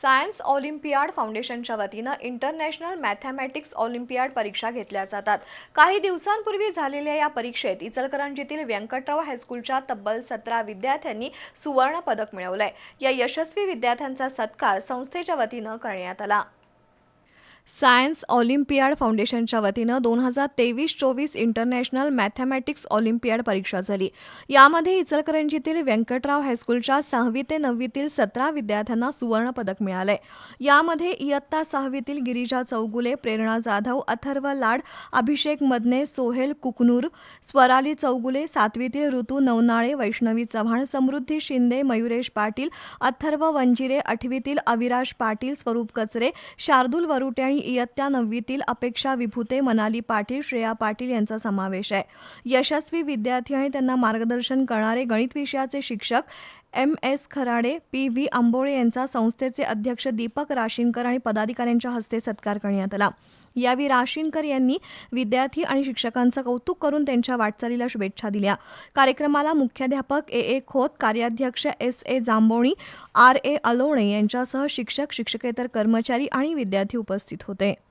Science Olympiad फाउंडेशनच्या वतीनं international mathematics Olympiad परीक्षा घेतल्या जातात. काही दिवसांपूर्वी झालेल्या या परीक्षेत इचलकरंजीतील व्यंकटराव हायस्कूलच्या तब्बल सतरा विद्यार्थ्यांनी सुवर्ण पदक मिळवलंय. या यशस्वी विद्यार्थ्यांचा सत्कार संस्थेच्या वतीनं करण्यात आला. सायन्स ऑलिम्पियाड फाउंडेशनच्या वतीनं दोन हजार तेवीस चोवीस इंटरनॅशनल मॅथमॅटिक्स ऑलिम्पियाड परीक्षा झाली. यामध्ये इचलकरंजीतील व्यंकटराव हायस्कूलच्या सहावी ते नववीतील सतरा विद्यार्थ्यांना सुवर्ण पदक मिळालंय. यामध्ये इयत्ता सहावीतील गिरिजा चौगुले प्रेरणा जाधव अथर्व लाड अभिषेक मदने सोहेल कुकनूर स्वराली चौगुले सातवीतील ऋतू नवनाळे वैष्णवी चव्हाण समृद्धी शिंदे मयुरेश पाटील अथर्व वंजिरे आठवीतील अविराज पाटील स्वरूप कचरे शार्दूल वरुटे आणि इयत्ता नववीतील अपेक्षा विभूते मनाली पाटील श्रेया पाटील यांचा समावेश आहे. यशस्वी विद्यार्थी आणि त्यांना मार्गदर्शन करणारे गणित विषयाचे शिक्षक M S Kharade P V Ambole यांचा संस्थेचे अध्यक्ष दीपक राशीनकर आणि पदाधिकाऱ्यांच्या हस्ते सत्कार करण्यात आला. यावेळी राशीनकर यांनी विद्यार्थी आणि शिक्षकांचं कौतुक करून त्यांच्या वाटचालीला शुभेच्छा दिल्या. कार्यक्रमाला मुख्याध्यापक ए ए खोत कार्याध्यक्ष एस ए जांभोणी आर ए अलोणे यांच्यासह शिक्षक शिक्षकेतर कर्मचारी आणि विद्यार्थी उपस्थित today.